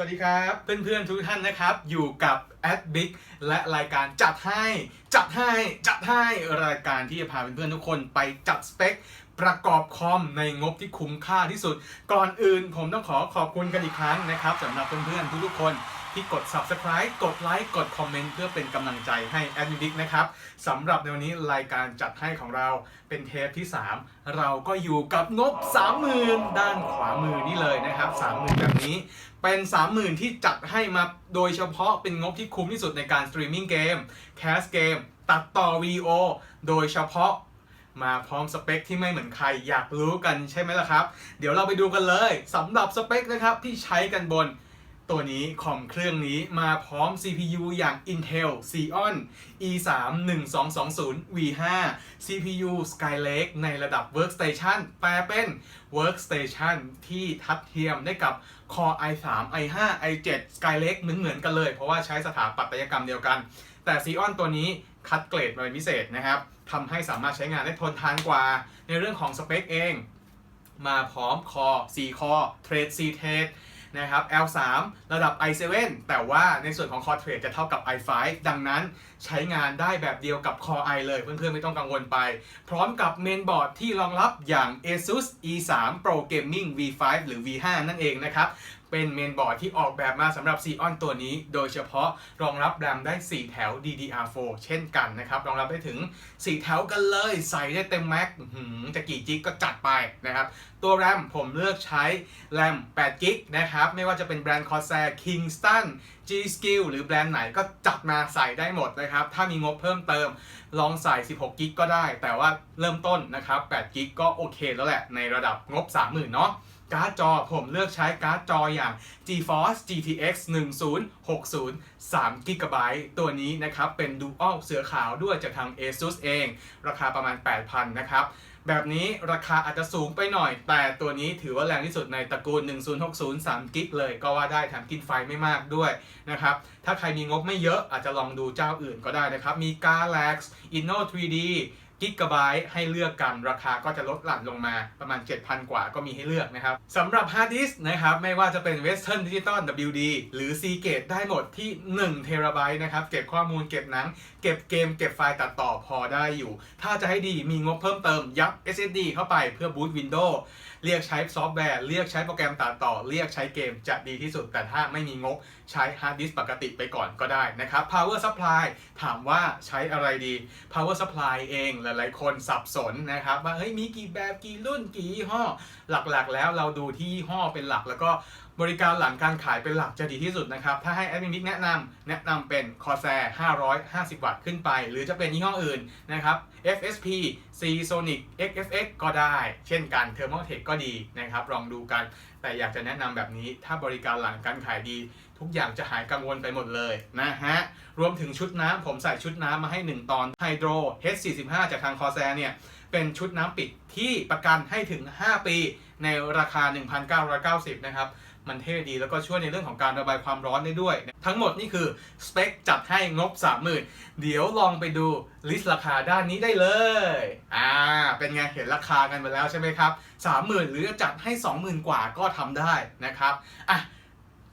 สวัสดีครับ เพื่อนๆทุกท่านนะครับ อยู่กับแอดบิ๊กและรายการจัดให้ จัดให้จัดให้รายการที่จะพาเพื่อนๆทุกคนไปจัดสเปค ประกอบคอมในงบที่คุ้มค่าที่สุด ก่อนอื่นผมต้องขอขอบคุณกันอีกครั้งนะครับสำหรับเพื่อนๆทุกๆคน ที่กด subscribe กดไลค์กดคอมเมนต์เพื่อเป็นกำลังใจให้ a d b i g นดิกนะครับสำหรับในวันนี้รายการจัดให้ของเราเป็นเทปที่ 3 เราก็อยู่กับงบ 30,000 ด้านขวามือนี่เลยนะครับ 30,000แบบนี้ เป็น 30,000 ที่จัดให้มาโดยเฉพาะเป็นงบที่คุ้มที่สุดในการสตรีมมิ่งเกมแคสเกมตัดต่อวีดีโอโดยเฉพาะมาพร้อมสเปคที่ไม่เหมือนใครอยากรู้กันใช่ไหมล่ะครับ เดี๋ยวเราไปดูกันเลยสำหรับสเปคนะครับที่ใช้กันบน ตัวนี้คอมเครื่องนี้มาพร้อม CPU อย่าง Intel Xeon E3 1220 V5 CPU Skylake ในระดับ Workstation แปลเป็น Workstation ที่ทัดเทียมได้กับ Core i3 i5 i7 Skylake เหมือนๆกันเลย เพราะว่าใช้สถาปัตยกรรมเดียวกัน แต่ Xeon ตัวนี้คัดเกรดมาเป็นพิเศษนะครับทำให้สามารถใช้งานได้ทนทานกว่า ในเรื่องของสเปคเอง มาพร้อม Core 4 Core Thread C Thread นะครับ L3 ระดับ i7 แต่ว่าในส่วนของ Core Thread จะเท่ากับ i5 ดังนั้นใช้งานได้แบบเดียวกับ Core i เลย เพื่อนๆไม่ต้องกังวลไป พร้อมกับเมนบอร์ดที่รองรับอย่าง ASUS E3 Pro Gaming V5 หรือ V5 นั่นเองนะครับ เป็นเมนบอร์ดที่ออกแบบมาสำหรับ Xeon ตัวนี้ โดยเฉพาะรองรับ RAM ได้ 4 แถว DDR4 เช่นกันนะครับ รองรับได้ถึง 4 แถวกันเลยใส่ได้เต็มแม็กจะกี่จิกก็จัดไปนะครับ ตัว RAM ผมเลือกใช้ RAM 8 g b นะครับ ไม่ว่าจะเป็นแบรนด์ Corsair Kingston G Skill หรือแบรนด์ไหนก็จัดมาใส่ได้หมดนะครับ ถ้ามีงบเพิ่มเติมลองใส่ 16 g b ก็ได้ แต่ว่าเริ่มต้นนะครับ8 g b ก็โอเคแล้วแหละในระดับงบ 30,000 เนาะ การ์ดจอผมเลือกใช้การ์ดจออย่าง GeForce GTX 1060 3 g b ตัวนี้นะครับเป็น Dual เสือขาวด้วยจากทาง ASUS เอง ราคาประมาณ 8,000 นะครับ แบบนี้ราคาอาจจะสูงไปหน่อย แต่ตัวนี้ถือว่าแรงที่สุดในตระกูล 1060 3 g b เลยก็ว่าได้แถมกินไฟไม่มากด้วยนะครับ ถ้าใครมีงบไม่เยอะอาจจะลองดูเจ้าอื่นก็ได้นะครับ มี Galax Inno 3D กิกะไบต์ให้เลือกกันราคาก็จะลดหลั่นลงมาประมาณ 7,000 กว่าก็มีให้เลือกนะครับสำหรับฮาร์ดดิสก์นะครับ ไม่ว่าจะเป็น Western Digital WD หรือ Seagate ได้หมดที่1เทราไบต์นะครับ เก็บข้อมูลเก็บหนัง เก็บเกม เก็บไฟล์ตัดต่อพอได้อยู่ ถ้าจะให้ดีมีงบเพิ่มเติมยัด SSD เข้าไปเพื่อบูต Windows เรียกใช้ซอฟต์แวร์ เรียกใช้โปรแกรมตัดต่อ เรียกใช้เกมจะดีที่สุด แต่ถ้าไม่มีงบใช้ฮาร์ดดิสก์ปกติไปก่อนก็ได้นะครับ Power Supply ถามว่าใช้อะไรดี Power Supply เองลายๆ คนสับสนนะครับ ว่าเฮ้ยมีกี่แบบกี่รุ่นกี่ยี่ห้อ หลักๆ แล้วเราดูที่ยี่ห้อเป็นหลักแล้วก็ บริการหลังการขายเป็นหลักจะดีที่สุดนะครับ ถ้าให้แอดมินบิ๊กแนะนำแนะนำเป็น Corsair 550 วัตต์ขึ้นไป หรือจะเป็นยี่ห้ออื่นนะครับ FSP Seasonic XFX ก็ได้ เช่นกัน Thermaltake ก็ดีนะครับ ลองดูกัน แต่อยากจะแนะนำแบบนี้ ถ้าบริการหลังการขายดี ทุกอย่างจะหายกังวลไปหมดเลยนะฮะ รวมถึงชุดน้ำผมใส่ชุดน้ำมาให้ 1 ตอน Hydro H45 จากทาง Corsair เนี่ยเป็นชุดน้ำปิดที่ประกันให้ถึง 5 ปีในราคา 1,990 นะครับ มันเท่ดีแล้วก็ช่วยในเรื่องของการระบายความร้อนได้ด้วย ทั้งหมดนี่คือสเปคจัดให้งบ 30,000 เดี๋ยวลองไปดูลิสต์ราคาด้านนี้ได้เลย อ่า เป็นไงเห็นราคากันไปแล้วใช่ไหมครับ 30,000 หรือจัดให้ 20,000 กว่าก็ทำได้นะครับ อะ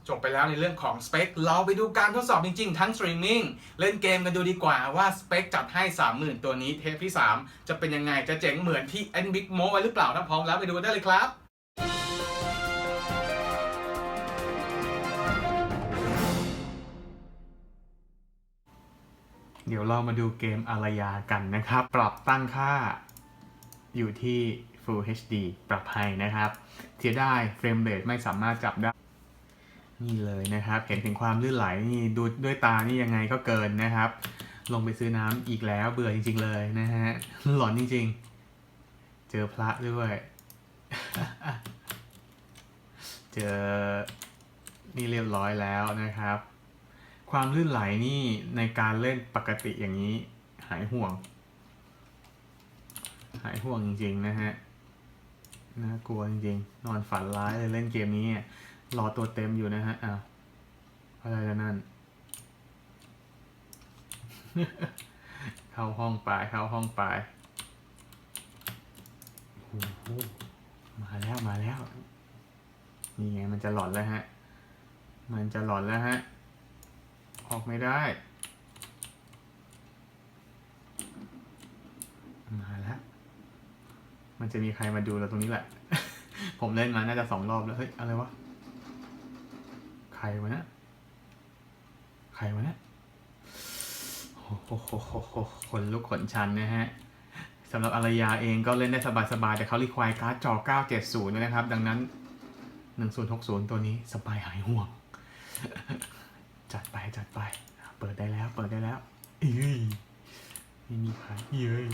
จบไปแล้วในเรื่องของสเปค เราไปดูการทดสอบจริง ๆ ทั้งสตรีมมิ่งเล่นเกมกันดูดีกว่าว่าสเปคจัดให้ 30,000 ตัวนี้เทปที่ 3 จะเป็นยังไงจะเจ๋งเหมือนที่ n b i g โมไว้หรือเปล่าถ้าพร้อมแล้วไปดูกันได้เลยครับ เดี๋ยวเรามาดูเกมอารยากันนะครับ ปรับตั้งค่าอยู่ที่ Full HD ปรับให้นะครับ เสียดายเฟรมเรทไม่สามารถจับได้ นี่เลยนะครับ เห็นถึงความลื่นไหลนี่ดูด้วยตานี่ยังไงก็เกินนะครับ ลงไปซื้อน้ำอีกแล้วเบื่อจริง ๆ เลยนะฮะ หลอนจริง ๆ เจอพระด้วย เจอนี่เรียบร้อยแล้วนะครับ ความลื่นไหลนี่ในการเล่นปกติอย่างนี้หายห่วง หายห่วงจริงๆนะฮะน่ากลัวจริงๆ นอนฝันร้ายเลยเล่นเกมนี้รอตัวเต็มอยู่นะฮะอ้าวอะไรแล้วนั่น เข้าห้องไปเข้าห้องไปโอ้โหมาแล้วมาแล้ว นี่ไงมันจะหลอนแล้วฮะ มันจะหลอนแล้วฮะ ออกไม่ได้ มาแล้ว มันจะมีใครมาดูเราตรงนี้แหละ ผมเล่นมาน่าจะสองรอบแล้ว เฮ้ย อะไรวะ ใครวะเนะ ใครวะเนะโอ้โหโหโหโหขนลุกขนชันนะฮะสำหรับอารยาเองก็เล่นได้สบายๆ แต่เขารีควายการ์ดจอ 970 นะครับ ดังนั้น 1060 ตัวนี้สบายหายห่วง จัดไปจัดไป เปิดได้แล้วเปิดได้แล้วเอ้ยไม่มีใครเย้ย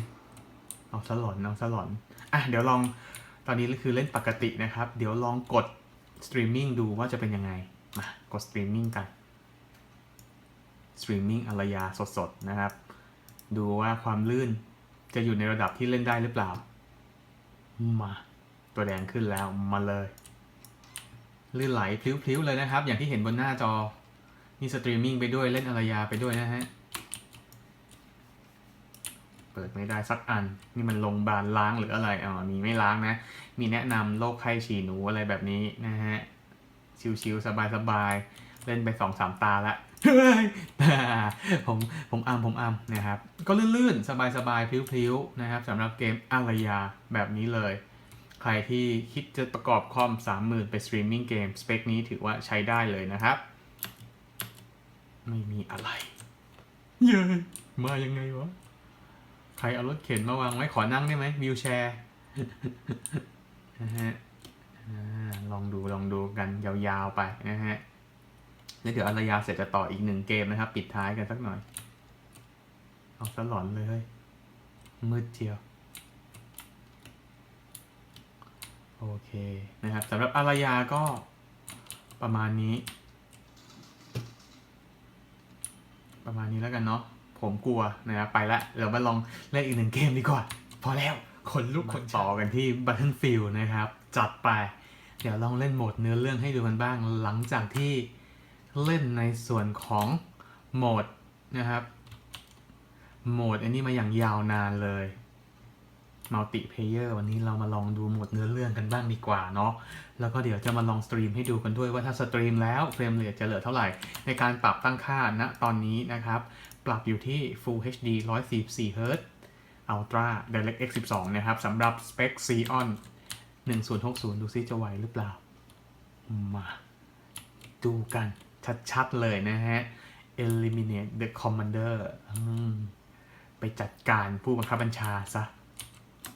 เอาสลอนเอาสลอนอะเดี๋ยวลองตอนนี้คือเล่นปกตินะครับ เดี๋ยวลองกดสตรีมมิ่งดูว่าจะเป็นยังไง มากดสตรีมมิ่งกันสตรีมมิ่งอารยาสดๆนะครับ ดูว่าความลื่นจะอยู่ในระดับที่เล่นได้หรือเปล่า มา ตัวแดงขึ้นแล้วมาเลย ลื่นไหลพลิ้วๆเลยนะครับ อย่างที่เห็นบนหน้าจอ นี่สตรีมมิ่งไปด้วยเล่นอารยาไปด้วยนะฮะ เปิดไม่ได้สักอัน นี่มันลงบานล้างหรืออะไรอ๋อมีไม่ล้างนะ มีแนะนำโรคไข้ฉี่หนูอะไรแบบนี้นะฮะ ชิวๆสบายๆ เล่นไปสองสามตาละเฮ้ยผมผมอัมผมอัมนะครับ ก็ลื่นๆ สบายๆ พลิ้วๆ นะครับสำหรับเกมอารยาแบบนี้เลย ใครที่คิดจะประกอบคอม 30,000 ไปสตรีมมิ่งเกม สเปคนี้ถือว่าใช้ได้เลยนะครับ ไม่มีอะไร เย้ยมายังไงวะ ใครเอารถเข็นมาวางไว้ขอนั่งได้ไหมวิวแชร์นะฮะอ่าลองดูลองดูกันยาวๆไปนะฮะ แล้วเดี๋ยวอารยาเสร็จจะต่ออีกหนึ่งเกมนะครับ ปิดท้ายกันสักหน่อย เอาสลอนเลยเฮ้ยมืดเจียว โอเคนะครับสำหรับอารยาก็ประมาณนี้ ประมาณนี้แล้วกันเนาะผมกลัวนะครับไปละเดี๋ยวมาลองเล่นอีกหนึ่งเกมดีกว่า พอแล้วคนลุกคนต่อกันที่ Battlefield นะครับ จัดไป เดี๋ยวลองเล่นโหมดเนื้อเรื่องให้ดูกันบ้าง หลังจากที่เล่นในส่วนของโหมดนะครับโหมดอันนี้มาอย่างยาวนานเลย มัลติเพเยอร์วันนี้เรามาลองดูหมดเนื้อเรื่องกันบ้างดีกว่าเนาะแล้วก็เดี๋ยวจะมาลองสตรีมให้ดูกันด้วยว่าถ้าสตรีมแล้วเฟรมเรทจะเหลือเท่าไหร่ ในการปรับตั้งค่าณตอนนี้นะครับ ปรับอยู่ที่ Full HD 144 Hz Ultra DirectX 12 นะครับสำหรับ Spec Xeon 1060 ดูซิจะไหวหรือเปล่า มาดูกันชัดๆเลยนะฮะ Eliminate the Commander ไปจัดการผู้บังคับบัญชาซะ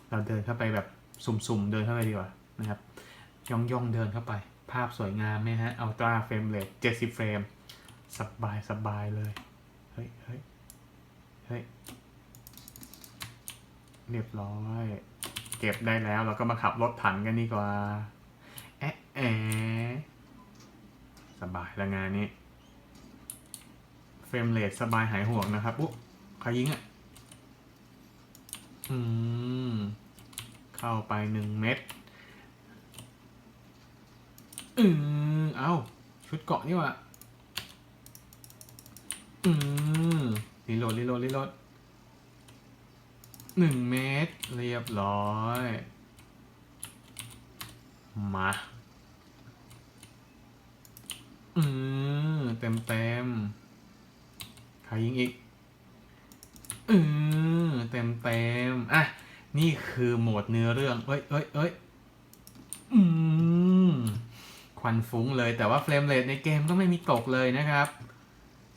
เราเดินเข้าไปแบบสุ่มๆ เดินเข้าไปดีกว่านะครับ ย่องๆเดินเข้าไป ภาพสวยงามไหมฮะ Ultra Frame Rate 70เฟรมสบายสบายเลย เฮ้ยเฮ้ยเฮ้ยเรียบร้อย เก็บได้แล้วเราก็มาขับรถถังกันดีกว่าแอะแอะสบายแล้วงานนี้ เฟรมเรทสบายหายห่วงนะครับอุ๊ใครยิงอะ อืม เข้าไปหนึ่งเม็ดอืมเอาชุดเกาะนี่ว่ะอืมรีโหลดรีโหลดรีโหลดหนึ่งเมตรเรียบร้อย มา อืม เต็มเต็มใครยิงอีก อืม เต็มเต็มๆอะ นี่คือโหมดเนื้อเรื่อง เอ้ยเอ้ยเอ้ยอืม ควันฟุ้งเลย แต่ว่าเฟรมเรทในเกมก็ไม่มีตกเลยนะครับ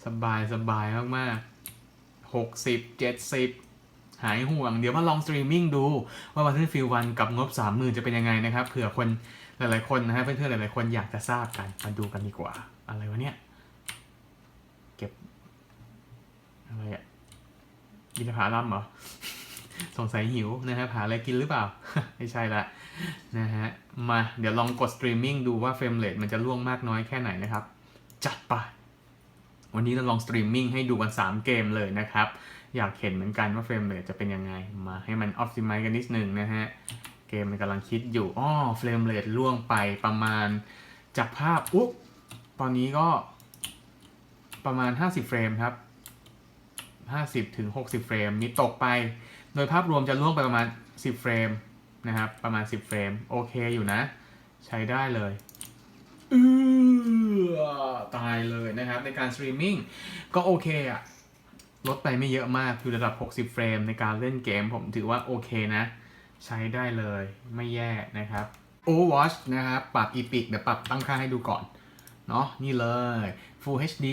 สบายสบายมากๆหกสิบเจ็ดสิบหายห่วง เดี๋ยวมาลองสตรีมมิ่งดู ว่า Battlefield 1กับงบ 30,000 จะเป็นยังไงนะครับ เผื่อคนหลายๆคนนะฮะเพื่อนๆหลายๆคนอยากจะทราบกัน มาดูกันดีกว่า อะไรวะเนี่ย เก็บ อะไรอะ กินผาล่ำเหรอ สงสัยหิวนะฮะหาอะไรกินหรือเปล่า ไม่ใช่ละนะฮะ มาเดี๋ยวลองกดสตรีมมิ่งดูว่าเฟรมเรทมันจะล่วงมากน้อยแค่ไหนนะครับ จัดไป วันนี้เราลองสตรีมมิ่งให้ดูกัน 3 เกมเลยนะครับ อยากเห็นเหมือนกันว่าเฟรมเรทจะเป็นยังไง มาให้มันอ p ติ m i z e กันนิดนึงนะฮะ เกมมันกำลังคิดอยู่อ้อเฟรมเรทล่วงไปประมาณจากภาพอุ๊บตอนนี้ก็ประมาณ 50 เฟรมครับ 50ถึง60 เฟรมมีตกไป โดยภาพรวมจะล่วงไปประมาณ 10 เฟรมนะครับ ประมาณ 10 เฟรม โอเคอยู่นะ ใช้ได้เลยเออตายเลยนะครับ ในการสตรีมมิ่งก็โอเคอะลดไปไม่เยอะมากคือระดับ 60 เฟรมในการเล่นเกมผมถือว่าโอเคนะ ใช้ได้เลยไม่แย่นะครับ Overwatch นะครับ ปรับ Epic เดี๋ยวปรับตั้งค่าให้ดูก่อน เนาะนี่เลย Full HD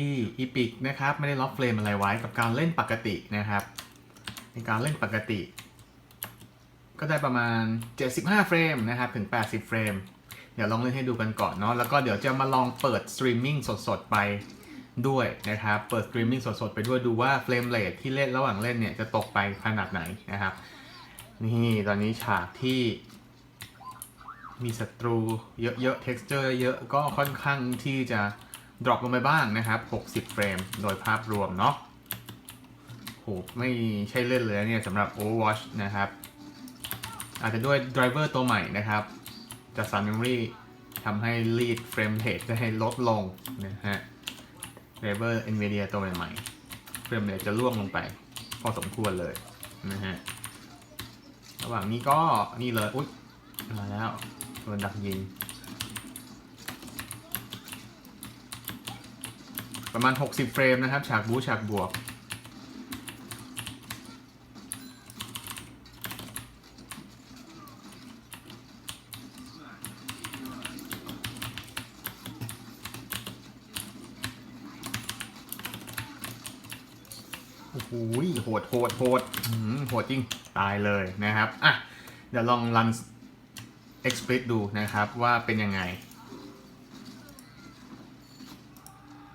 Epic นะครับ ไม่ได้ล็อกเฟรมอะไรไว้กับการเล่นปกตินะครับ ในการเล่นปกติ ก็ได้ประมาณ 75 เฟรมนะครับ ถึง 80 เฟรม เดี๋ยวลองเล่นให้ดูกันก่อนเนาะแล้วก็เดี๋ยวจะมาลองเปิดสตรีมมิ่งสดๆไปด้วยนะครับ เปิดสตรีมมิ่งสดๆ ไปด้วยดูว่าเฟรมเรทที่เล่นระหว่างเล่นเนี่ยจะตกไปขนาดไหนนะครับ นี่ตอนนี้ฉากที่ มีศัตรูเยอะๆ texture เยอะก็ค่อนข้างที่จะ drop ลงไปบ้างนะครับ 60 เฟรม โดยภาพรวมเนาะโหไม่ใช่เล่นเลยเนี่ยสำหรับ Overwatch นะครับ อาจจะด้วย driver ตัวใหม่นะครับจาก Sun Memory ทำให้ lead frame rate ได้ลดลงนะฮะ driver NVIDIA ตัวใหม่ๆ frame rate จะร่วงลงไป พอสมควรเลยนะฮะ ระหว่างนี้ก็นี่เลย อุ๊ย มาแล้ว โดนดักยิง ประมาณ 60 เฟรมนะครับ ฉากบูฉากบวก โอ้โหโหดโหดโหดโหดจริง ตายเลยนะครับ อะ เดี๋ยวลองรัน Explit ดูนะครับว่าเป็นยังไง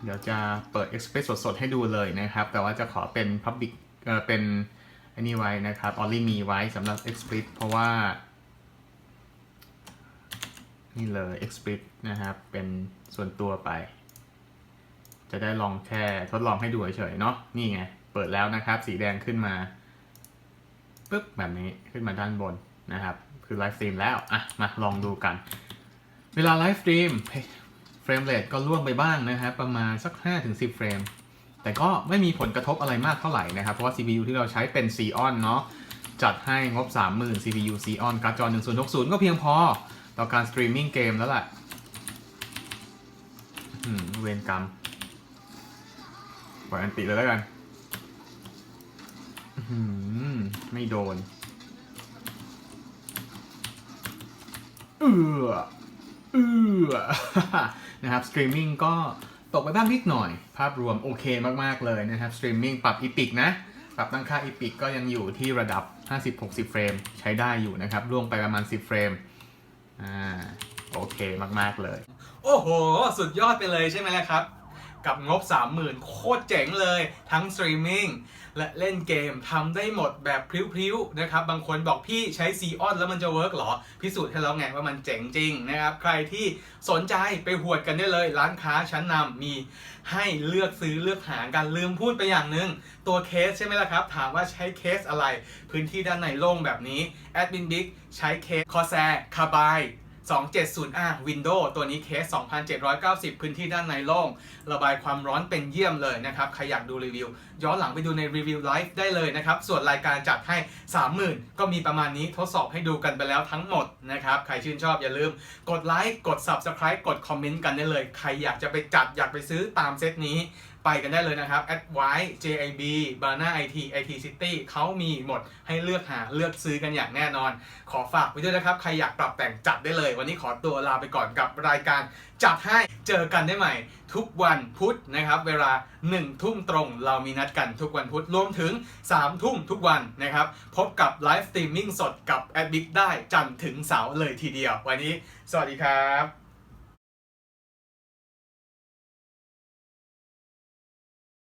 เดี๋ยวจะเปิด Explit สดๆ ให้ดูเลยนะครับ แต่ว่าจะขอเป็น Public เออเป็นอันนี้ไว้นะครับ only มีไว้สำหรับ Explit เพราะว่า นี่เลย Explit นะครับ เป็นส่วนตัวไป จะได้ลองแค่ทดลองให้ดูเฉยๆเนาะนี่ไง เปิดแล้วนะครับ สีแดงขึ้นมาปึ๊บแบบนี้ขึ้นมาด้านบนนะครับ คือไลฟ์สตรีมแล้ว อะ มาลองดูกัน เวลาไลฟ์สตรีมเฟรมเรทก็ล่วงไปบ้างนะครับ ประมาณสัก 5-10 เฟรม แต่ก็ไม่มีผลกระทบอะไรมากเท่าไหร่นะครับ เพราะว่า CPU ที่เราใช้เป็น Xeon เนาะจัดให้งบ 30,000 CPU Xeon การ์ดจอ 1060 ก็เพียงพอ ต่อการสตรีมมิ่งเกมแล้วแหละเวรกรรมปล่อยอันติเลยแล้วกันไม่โดน เอือเอือนะครับสตรีมมิ่งก็ตกไปบ้างนิดหน่อย ภาพรวมโอเคมาก ๆ เลยนะครับสตรีมมิ่งปรับอีพิกนะ ปรับตั้งค่าอีพิกก็ยังอยู่ที่ระดับ 50-60 เฟรม ใช้ได้อยู่นะครับล่วงไปประมาณ 10 เฟรมอ่าโอเคมาก ๆ เลย โอ้โห สุดยอดไปเลยใช่ไหมล่ะครับ กับงบ 30,000 โคตรเจ๋งเลย ทั้งสตรีมมิ่งและเล่นเกมทำได้หมดแบบพริ้วๆนะครับ บางคนบอกพี่ใช้ซีออนแล้วมันจะเวิร์กเหรอ พิสูจน์ให้แล้วไงว่ามันเจ๋งจริงนะครับ ใครที่สนใจไปหวดกันได้เลย ร้านค้าชั้นนำมีให้เลือกซื้อเลือกหากันลืมพูดไปอย่างหนึ่งตัวเคสใช่ไหมล่ะครับ ถามว่าใช้เคสอะไร พื้นที่ด้านในโล่งแบบนี้แอดมินบิ๊กใช้เคสคอแซคาบาย 270R Windows ตัวนี้เคส 2,790 พื้นที่ด้านในโล่ง ระบายความร้อนเป็นเยี่ยมเลยนะครับ ใครอยากดูรีวิว ย้อนหลังไปดูในรีวิวไลฟ์ได้เลยนะครับ ส่วนรายการจัดให้ 30,000 ก็มีประมาณนี้ทดสอบให้ดูกันไปแล้วทั้งหมดนะครับ ใครชื่นชอบอย่าลืม กดไลค์ กด Subscribe กดคอมเมนต์กันได้เลย ใครอยากจะไปจัดอยากไปซื้อตามเซตนี้ ไปกันได้เลยนะครับ a d w i s e JIB Bana IT IT City เขามีหมดให้เลือกหาเลือกซื้อกันอย่างแน่นอน ขอฝากไว้ด้วยนะครับ ใครอยากปรับแต่งจัดได้เลย วันนี้ขอตัวลาไปก่อนกับรายการจัดให้เจอกันได้ใหม่ ทุกวันพุธนะครับ เวลา 1 ทุ่มตรง เรามีนัดกันทุกวันพุธรวมถึง 3 ทุ่มทุกวันนะครับ พบกับไลฟ์สตรีมมิ่งสดกับแอดบิ๊กได้จันทร์ถึงเสาร์เลยทีเดียว วันนี้ สวัสดีครับ